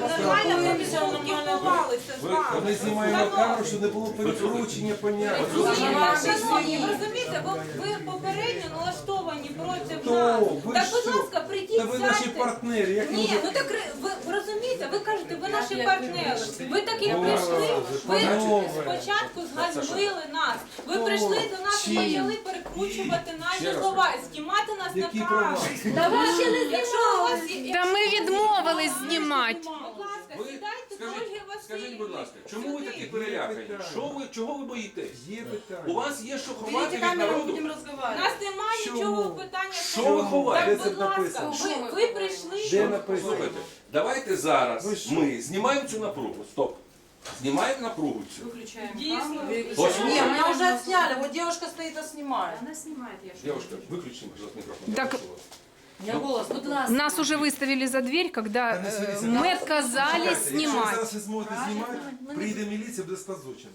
нормально ми спілкувалися з вами. Ми знімаємо камеру, щоб не було перекручення поняття. Шановні, ви розумієте, ви, ви попередньо налаштовані проти нас. Так, будь ласка, прийдіть, Та ви наші сядьте. партнери, як Ні, ну так ри- ви розумієте, ви кажете, ви наші партнери. Ви таки прийшли, ви спочатку зганьбили нас. Ви прийшли до нас і почали перекручувати наші слова, знімати нас на камеру. Та ми відмовились ви знімати. Будь ласка, Ви сідайте до скажіть, Ольги скажіть, будь ласка, чому ви такі перелякані? Що ви, чого ви боїтесь? Є У питання. вас є що ховати від народу? У нас немає Чому? нічого питання. Що ви ховаєте? Так, Де будь це ласка, написано? ви, ви прийшли. Де написано? Слухайте, давайте зараз Ви що? ми знімаємо цю напругу. Стоп. Знімаємо напругу цю. Дійсно. Не, Послухайте, меня уже отсняли. Вот девушка стоит и снимает. Вона знімає, я ж. Девушка, выключи, пожалуйста, микрофон. Так- У меня голос. Будь ласка. Нас уже выставили за дверь, когда Та не э, сваріться. мы Чекайте, отказались Якщо ви снимать. зараз ви зможете знімати, прийде міліція, буде склад злочину.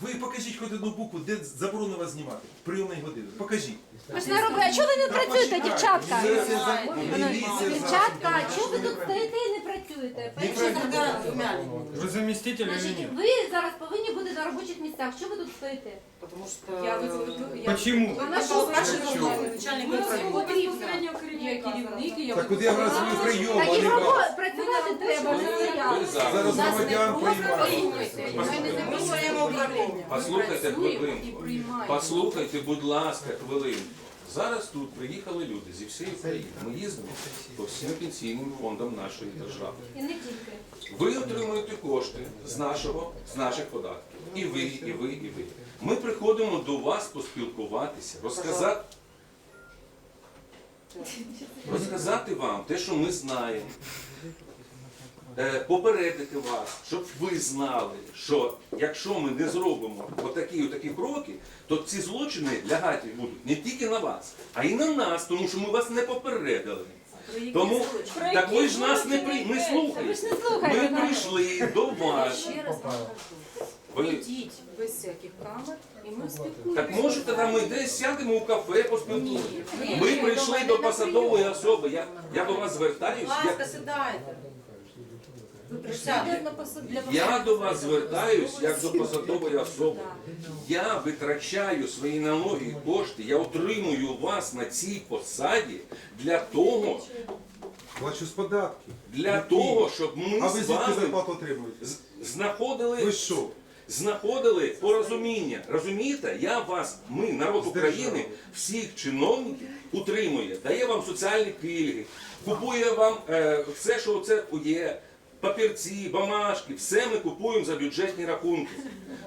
Ви покажіть хоч одну букву, де заборонено вас знімати. Прийомної години. Покажіть. Ви ж не робите. А чого ви не працюєте, дівчатка? Міліція за... Міліція за... Дівчатка, а чого ви тут стоїте і не працюєте? Не. Вы заместитель или Значить, нет? ви зараз повинні бути на робочих місцях. Що ви тут стоїте? Потому что... Я визву- я- Почему? Вона що, начальник Ми управління. безпосередньо керівника. Так куди я раз свою прийом, а Так і не робо... вас. працювати треба. вже Ви зараз. Громадян приймають. Ми своєму управлінню. Послухайте хвилинку. Послухайте, будь ласка, хвилинку. Зараз тут приїхали люди зі всієї країни. Ми їздимо по всім пенсійним фондам нашої держави. І не тільки. Ви отримуєте кошти з нашого, з наших податків. І ви, і ви, і ви. Ми приходимо до вас поспілкуватися, розказати, розказати вам те, що ми знаємо. Е, Попередити вас, щоб ви знали, що якщо ми не зробимо отакі отакі кроки, то ці злочини лягати будуть не тільки на вас, а й на нас, тому що ми вас не попередили. Тому так ви ж нас не при не слухаєте. Ми прийшли до вас. Прийдіть без всяких камер і ми спілкуємося. так можете там ми десь сядемо у кафе, поспілкуємося. Ми прийшли до посадової особи. Я, я до вас звертаюсь. Будь ласка, сідайте. Ви прийшли для посад- для я посадової до вас особи. звертаюсь як до посадової особи. Я витрачаю свої налоги і кошти, я отримую вас на цій посаді для того, Плачу з податків. для того, щоб ми А ви з звідки вами зарплату отримуєте? з- знаходили Ви що? знаходили порозуміння. Розумієте, я вас, ми, народ України, всіх чиновників утримує, дає вам соціальні пільги, купує вам е, все, що це є. Папірці, бумажки, все ми купуємо за бюджетні рахунки.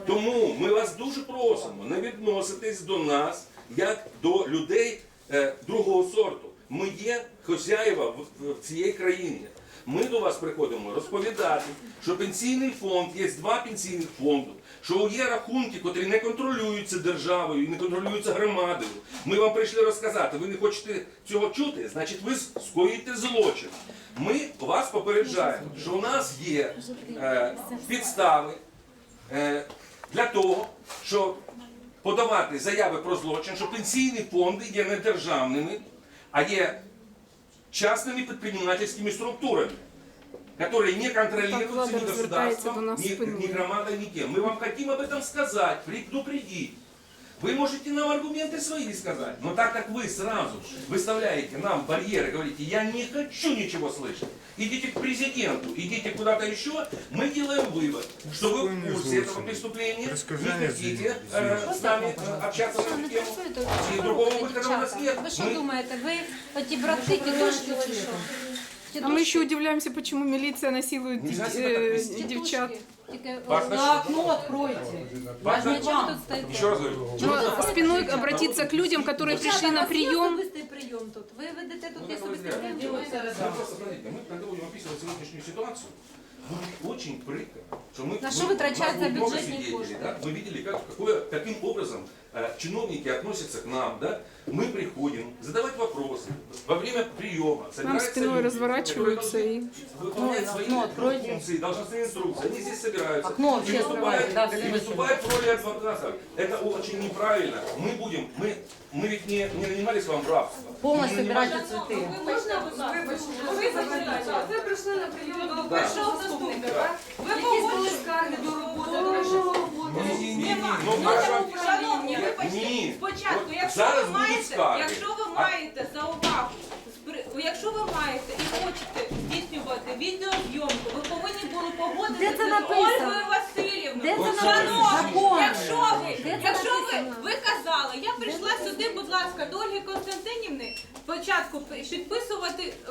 Тому ми вас дуже просимо не відноситись до нас як до людей е, другого сорту. Ми є хозяєва в, цієї країні. Ми до вас приходимо розповідати, що пенсійний фонд є два пенсійних фонди, що є рахунки, котрі не контролюються державою і не контролюються громадою. Ми вам прийшли розказати. Ви не хочете цього чути, значить ви скоїте злочин. Ми вас попереджаємо, що у нас є е, підстави е, для того, щоб подавати заяви про злочин, що пенсійні фонди є не державними, а є частными предпринимательскими структурами, которые не контролируются влада ни развертается государством, до нас ни, спиной. ни громадой, ни кем. Мы вам хотим об этом сказать, предупредить. Вы можете нам аргументы свои сказать, но так как вы сразу выставляете нам барьеры, говорите, я не хочу ничего слышать, идите к президенту, идите куда-то еще, мы делаем вывод, что вы в курсе этого преступления, не хотите э, с нами э, общаться на эту тему, и другого выхода у нас нет. Ви що Мы- думаєте, ви оті брати, тітушки чи що? А мы еще удивляемся, почему милиция насилует Нельзя э, себя так вести. девчат. Тільки Ваш На окно откройте. Важно- Нічого ви тут стоїте. Еще раз говорю, Ну, спиной обратиться к людям, которые пришли на У вас є прием. особистий прийом тут. Ви ведете тут Ну, особистий так, прийом. Мы просто, смотрите, мы когда будем описывать сегодняшнюю ситуацию, будет очень прикро, что мы, На мы- что вытрачаются у нас будет много бюджетные свидетелей, кошты? да? Мы видели, как, какое, каким образом э, чиновники относятся к нам, да, мы приходим задавать вопросы. Во время приема Нам спиной люди, разворачиваются и... выполнять свои окно откройте. функции, должностные инструкции. Они здесь собираются. Окно и выступают, да, и выступают в роли адвоката. Это очень неправильно. Мы будем, мы, мы ведь не, не нанимались вам в рабство. Полностью собирайте цветы. Вибачте, Ви прийшли на прийом до Да. першого якщо зараз ви будуть маєте, скарги. якщо ви маєте за увагу, збри- якщо ви маєте і хочете здійснювати відеозйомку, ви повинні були погодитися це з написано? Ольгою Васильівною. Шановні, якщо ви, Де це якщо ви, написано? ви казали, я прийшла сюди, будь ласка, до Ольги Константинівни, спочатку пи- підписувати е,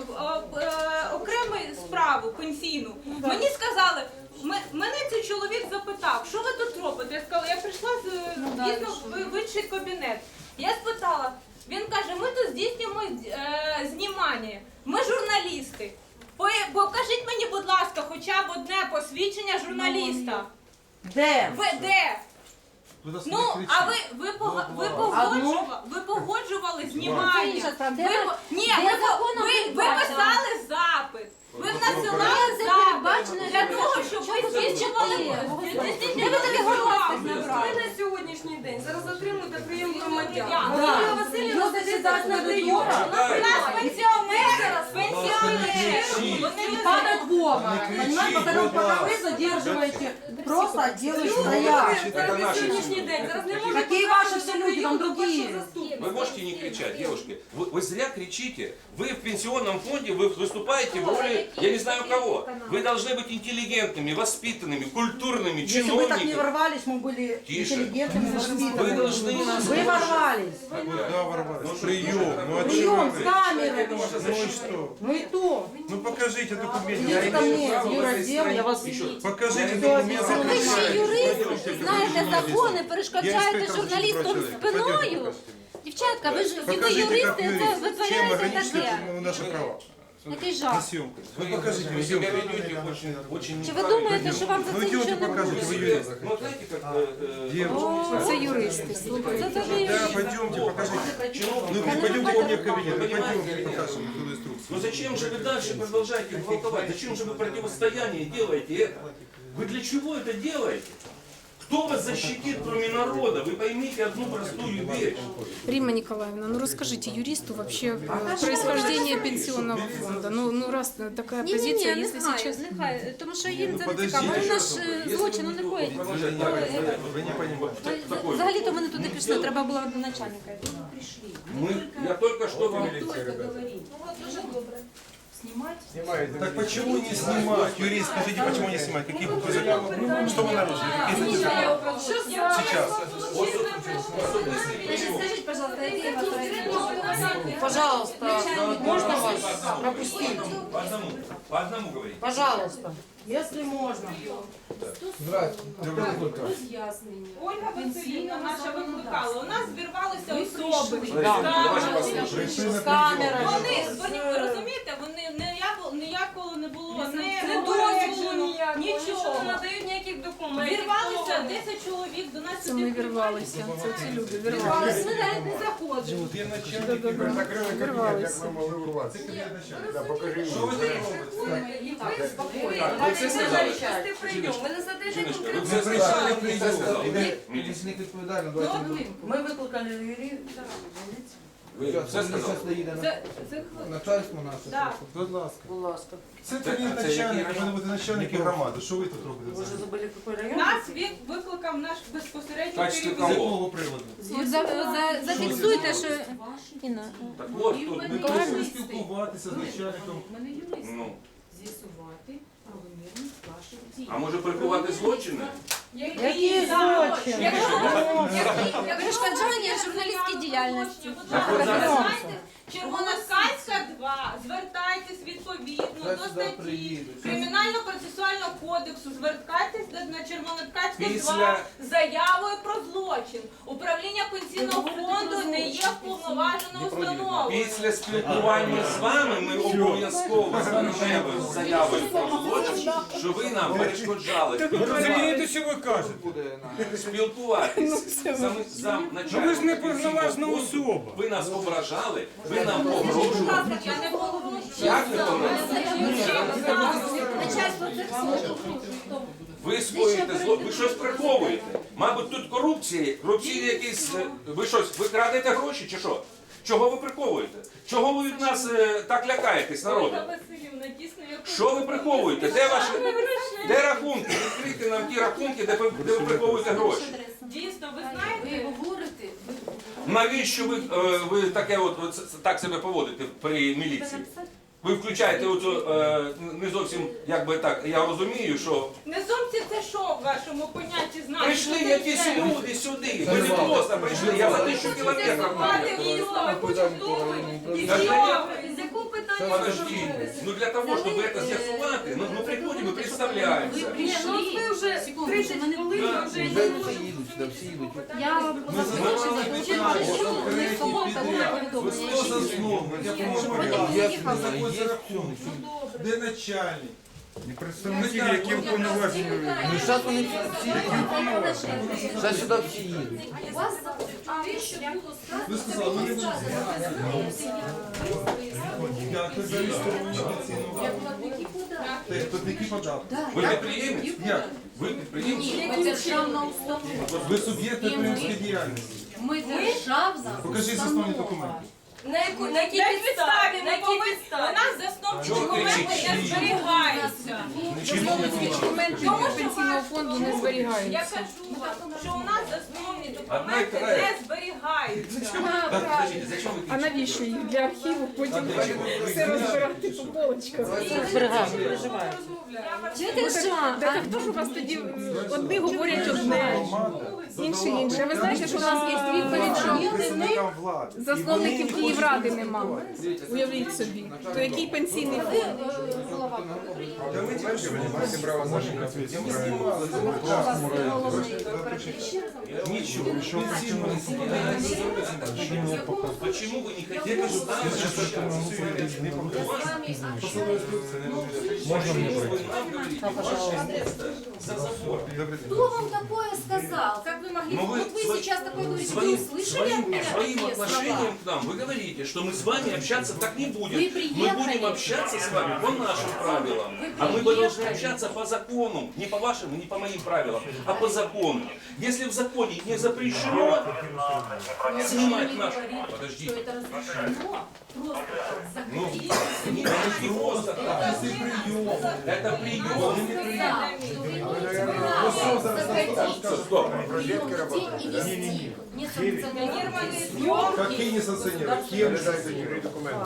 е, окрему справу пенсійну. Мені сказали, М- мене цей чоловік запитав, що ви тут робите? Я сказала, я прийшла з да, дійсно в, в інший кабінет. Я спитала, він каже, ми тут здійснюємо е, знімання. Ми журналісти. Покажіть мені, будь ласка, хоча б одне посвідчення журналіста. Де? Ви де? Ну, а ви, ви, пога- ви, погоджували, ви погоджували знімання. Ви, по- ні, ви, по- ви, ви писали запит. Ви надсилали запит передбачено для того, щоб ви здійснювали Де ви таке голоси Ви набрали? на сьогоднішній день зараз отримуєте прийом громадян. Да. Ольга Васильівна сидить на прийомі. У нас пенсіонери, пенсіонери. кричіть. Вони И не падает Бога. Не Понимаете, кричи, потому будь пока ласка. вы задерживаете, просто делаешь Люди, стоять. зараз на наші сьогоднішній люди. день. Зараз не Такі- можуть Какие потрапити ваши все на люди, прийом там до першого другие. заступника. Вы можете не кричать, девушки. Вы, вы зря кричите. Вы в пенсионном фонде, вы выступаете в роли, я не знаю кого. Вы должны быть интеллигентными, воспитанными, культурными, Если бы так не чиновниками. ворвались, мы были Тише. интеллигентными, Вы воспитанными. должны нас... Вы ворвались. Куда ворвались? Прием. Ну а Прием чего с вы? камерой. Ну и что? Ну и то. Ну покажите документы. Идите ко мне, юродел, я вас... Покажите Всё, документы. Ви ще юрист, знаєте закони, Я перешкоджаєте инспектор журналістам службы прав человека. Пойдемте, спиною. покажите. Дівчатка, ви ж ви Покажите, юристи, как це юрист. Чем витворяєте ограничены таке. наши права? Який На жах. съемку. Вы, Ну покажите, вы себя идемте. ведете очень, очень Чи ви неправильно. думаєте, що вам за Ну це идемте нічого не покажите, буде? вы Вы, юрист. ну, знаете, как... э, э, Девушка. Це юристи, слухайте. Це дуже Да, пойдемте, покажите. Ну чиновник- пойдемте ко мне в кабинет, Вы понимаете пойдемте или нет? покажем эту инструкцию. Но зачем же вы дальше продолжаете гвалтовать? Зачем же вы противостояние делаете это? Вы для чего это делаете? Кто вас защитит, кроме народа? Вы поймите одну простую вещь. Римма Николаевна, ну расскажите юристу вообще э, происхождение пенсионного фонда. Ну, ну раз такая Ні, ні, позиция, ні, если нехай, сейчас... нехай, тому що їм Ну, це не подождіть, цікаво. Вони що наш е, злочин не ходять. Продолжайте. Вы не понимаете. Такой. Взагалі-то ми не туди пішли, треба було до начальника. Мы, я только что вам... Так почему не снимать? Юрист, скажите, почему не снимать? Какие буквы закона? Что вы нарушили? Какие статьи? Сейчас. Скажіть, пожалуйста, Пожалуйста, можно вас пропустить? По одному, по одному говорите. Пожалуйста. Если можно. Ольга Васильівна наша викликала. У нас зірвалися особи. Вони, ви розумієте, вони ніяко, ніякого не було, не, Не не дозволу нічого. Не надають ніяких документів. Вірвалися 10 чоловік до нас Це ми вірвалися, це ці люди вірвалися. Ми навіть не заходимо. Є начальники, Вірвалися. Що ви робите? Ви ви конкретну все Ми прийшли прийом. Міліція. Мы выкликали юриста. Ви все сказали. Це, це, Начальство наше. да. Будь ласка. Будь ласка. Це а це який начальника, район? ви будете начальники громади. Що ви тут робите? Вы уже взагалі? забыли, какой район? Нас він викликав наш безпосередньо В З керівник. якого приводу? От за- за- Зафіксуйте, що... Інна, Так от тут. Ви повинні спілкуватися з начальником. Ну, з'ясувати правомірність ваших дій. а може приховати злочини? Які злочини? Якщо перешкоджання журналістській діяльності. Червоноскальська 2, звертайтесь відповідно до статті Кримінально-процесуального кодексу, звертайтесь до- на Червоноскальську 2 з заявою про злочин. Управління пенсійного фонду не є вповноваженою установою. Після спілкування з вами ми обов'язково звернемо з заявою про злочин, що ви нам перешкоджали. Розумієте, що ви кажете? спілкуватися. Зам, зам, Ну ви ж не повноважна особа. Ви нас ображали, ви нам погрожували. Я не. Як? Начальство це все. Ви скоїте зло, ви щось приховуєте. Мабуть, тут корупція, корупційні якісь. е, Ви щось, ви крадете гроші чи що? Чого ви приховуєте? Чого ви від нас е, так лякаєтесь, народу? Ольга Васильівна, дійсно, я Що ви приховуєте? Де ваші де рахунки? Відкрийте нам ті рахунки, де ви, де ви приховуєте гроші. Дійсно, ви Ви знаєте, говорите, Навіщо ви, е, ви таке от, от с- так себе поводите при міліції? Ви включаєте оцю, е, не зовсім, як би так, я розумію, що незумці це що в вашому? Прийшли якісь люди сюди. Ви не просто прийшли, я за тисячу кілометрів. Мати військо, ви почули? І Так, що? З якого питання? Подожди, ну для того, щоб це з'ясувати, ну, ну приходимо, ви представляємося. прийшли. Ви вже Секунду, 30 мене хвилин Да. вже Вже всі їдуть сюди, всі їдуть. Я вам Ви хто засновник? Я поможу. Є Знаходиться рахунок. Де начальник? І представники, які уповноважені. Ну, зараз вони всі Зараз сюди всі їдуть. У вас те, що було сказано, Ви сказали, ми не будемо. Я як платники тут які? Ви підприємець? Як? Ви підприємець? Ні, ми державна установа. Ви суб'єкт підприємської діяльності. Ми державна Покажіть засновні установа. документи. На яку- на якій підставі? На якій підставі? У нас засновчі документи не зберігаються. Тому що пенсійного фонду не Я кажу вам, що у нас засновні документи не зберігаються. Подождите, зачем А навіщо їх для архіву потім все розбирати по полочках? Так а хто ж у вас тоді е, одні говорять одне, інші інше? А ви знаєте, що у нас є відповідь, що Представникам влади. засновників Київради нема. Уявіть собі. То який пенсійний фонд? Та ми тільки Маєте право наших Ми ответів. знімали, Ничего. еще Почему вы не хотите? Я кажу, да, Можно мне пройти? За забор. Кто вам такое сказал? Как вы могли? Ну, вы вот вы сво- сейчас такое говорите, вы Своим, услышали от своим, меня своим такие слова? отношением к нам вы говорите, что мы с вами общаться так не будем. Вы Мы будем общаться с вами по нашим правилам. Вы А мы должны общаться по закону. Не по вашим, не по моим правилам, а по закону. Если в законе не запрещено снимать наш... Что Подождите. это разрешено? Просто Ну, не, не просто так. Это прием. Сказал, что вести несанкционированные Какие не санкционируют? Кем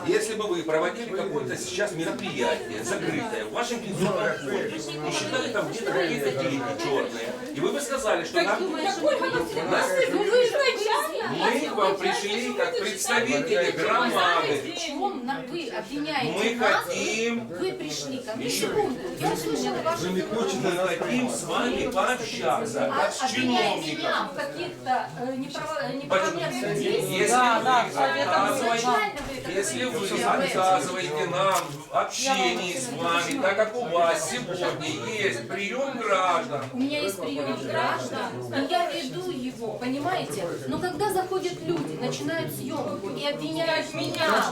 Если бы вы проводили какое-то сейчас мероприятие закрытое в вашем пенсионном фонде и считали там где-то какие-то деньги черные, и вы бы сказали, что нам, мы вам пришли как представители громады. В чем вы обвиняете Мы хотим, Вы пришли ко мне. Секунду. Я услышала ваши Вы не хочете мы хотим с вами пообщаться, как с чиновником. меня в каких-то э, неправо- неправомерных действиях. Если вы отказываете, Изначально вы это если вы говорите. отказываете нам в общении с вами, так как у вас сегодня есть прием граждан, У меня есть прием граждан, и я веду его, понимаете? Но когда заходят люди, начинают съемку и обвиняют меня